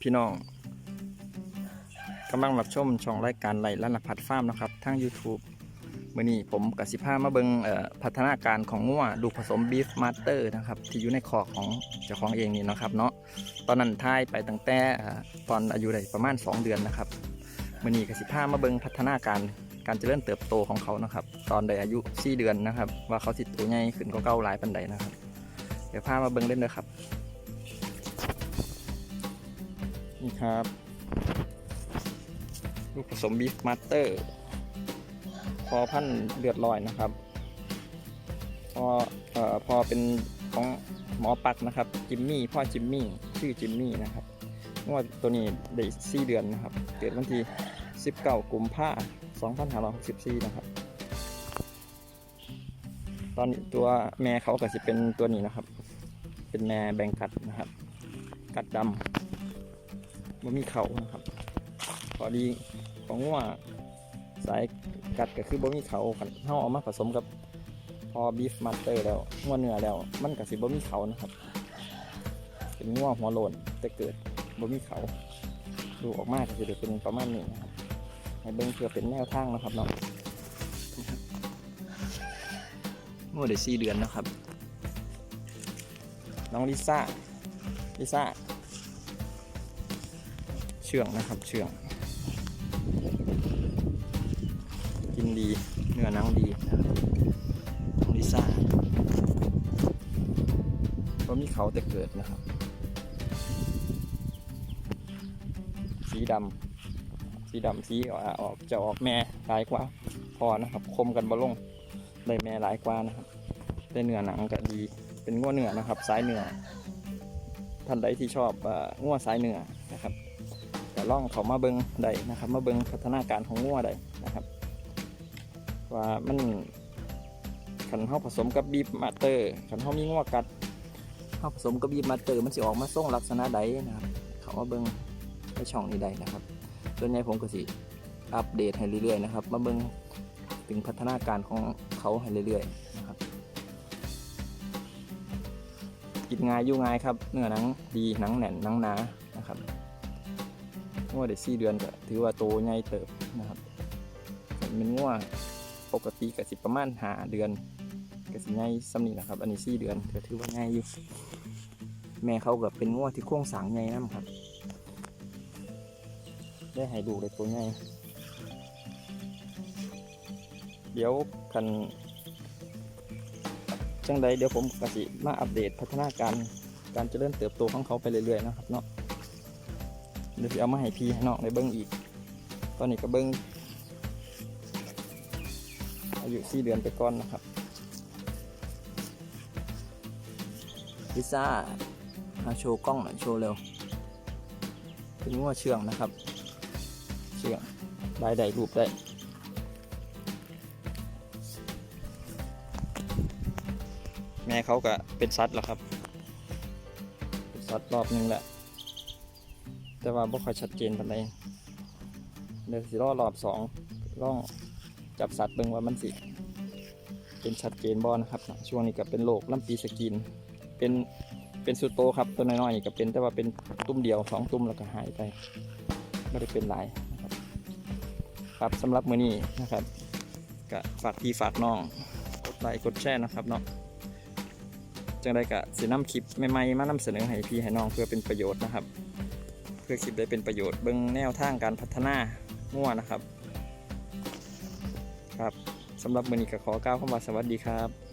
พี่น้องกำลังรับชมช่องรายการไหลลันพัดฟาร์มนะครับทาง YouTube มื่อนี้ผมกับสิพามาเบิงพัฒนาการของงัวลูกผสมบีฟมาสเตอร์นะครับที่อยู่ในคอของเจ้าของเองนี่นะครับเนาะตอนนั้นทายไปตั้งแต่ตอนอายุได้ประมาณ 2 เดือนนะครับมื่อนี้กับสิพามาเบิงพัฒนาการการเจริญเติบโตของเขานะครับ ตอนได้อายุ4เดือนนะครับ ว่าเขาสิตัวใหญ่ขึ้นก็เก้าหลายปันใดนะครับ เดี๋ยวพามาเบิงเล่นเลยครับ นี่ครับ ลูกผสมบีฟมาสเตอร์ พอพันเลือดลอยนะครับ พอเอ่อพอเป็นของหมอปักนะครับ จิมมี่ พ่อจิมมี่ ชื่อจิมมี่นะครับงวดตัวนี้ได้สี่เดือนนะครับ เกิดวันที่19กุมภา2564 นะครับ ตอนตัวแม่เขาก็จะเป็นตัวนี้นะครับ เป็นแม่แบงกัดนะครับ กัดดำ มันมีเขานะครับ พอดีของงัวสายกัดก็คือบ่มีเขากันเฮาเอามาผสมกับพอบีฟมาสเตอร์แล้วงัวเนื้อแล้ว มันก็สิบ่มีเขานะครับ เป็นงัวหัวโลนแต่เกิดบ่มีเขาดูออกมาก็สิได้เป็นประมาณนี้นะครับให้เบิ่งเพื่อเป็นแนวทางนะครับเนาะงัวได้4เดือนนะครับ น้องลิซ่าลิซ่า เชื่องนะครับเชื่อง กินดีเนื้อหนังดีนะครับน้องลิซ่าก็มีเขาแต่เกิดนะครับ สีดำสีดำสีออกจะออกแม่หลายกว่าพอนะครับ คมกันบอลงได้แม่หลายกว่านะครับได้เนื้อหนังก็ดีเป็นง้วเนื้อนะครับ สายเนื้อท่านใดที่ชอบง้วสายเนื้อ ล่องเขามาเบิงได้นะครับ มาเบิงพัฒนาการของง้วได้นะครับ ว่ามันขันเข้าผสมกับบีบมาเตอร์ขันเข้ามีง้วกัดเข้าผสมกับบีบมาเตอร์มันสิออกมาส่งลักษณะใดนะครับ เขามาเบิงในช่องนี้ได้นะครับส่วนใหญ่ผมก็สิอัปเดตให้เรื่อยๆนะครับ มาเบิงถึงพัฒนาการของเขาให้เรื่อยๆนะครับกินง่ายอยู่ง่ายครับเนื้อหนังดีหนังแน่นหนังหนานะครับ งัวเด็สี่เดือนก็ถือว่าโตใหญ่เติบนะครับเป็นงัวปกติก็สิประมาณหาเดือนก็สิใหญ่สำนี้นะครับ อันนี้สี่เดือนก็ถือว่าง่ายอยู่ แม่เขาก็เป็นงัวที่โค้งสางใหญ่นะครับ ได้ให้ดูเลยตัวใหญ่เดี๋ยวคันจังใดเดี๋ยวผมกสิมาอัปเดตพัฒนาการการเจริญเติบโตของเขาไปเรื่อยๆนะครับเนาะ เดี๋ยวเอามาให้พี่ให้น้องได้เบิ้งอีก ตอนนี้ก็เบิ้งอายุสี่เดือนไปก่อนนะครับลิซ่ามาโชว์กล้องหน่อยโชว์เร็ว เป็นงัวเชื่องนะครับ เชื่องได้ได้รูปได้แม่เขาก็เป็นสัตว์แล้วครับ เป็นสัตว์รอบหนึงแหละ แต่ว่าบ่ค่อยชัดเจนปานใดเดี๋ยวสิรอรอบสองลองจับสัตว์เบิ่งว่ามันสิ เป็นชัดเจนบ่นะครับ ช่วงนี้ก็เป็นโรคลำปีสกิน เป็นเป็นสุดโตครับตัวน้อยๆนี่ก็เป็นแต่ว่าเป็นตุ้มเดียวสองตุ้มแล้วก็หายไปไม่ได้เป็นหลายนะครับครับสำหรับมื้อนี้นะครับก็ฝากพี่ฝากน้องกดไลค์กดแชร์นะครับเนาะจังได้กะสินำคลิปใหม่ๆมานำเสนอให้พี่ให้น้องเพื่อเป็นประโยชน์นะครับ เพื่อคลิปได้เป็นประโยชน์เบื้องแนวทางการพัฒนาง่วนะครับ ครับสำหรับมือนี้ก็ขอกล่าวคำว่าสวัสดีครับ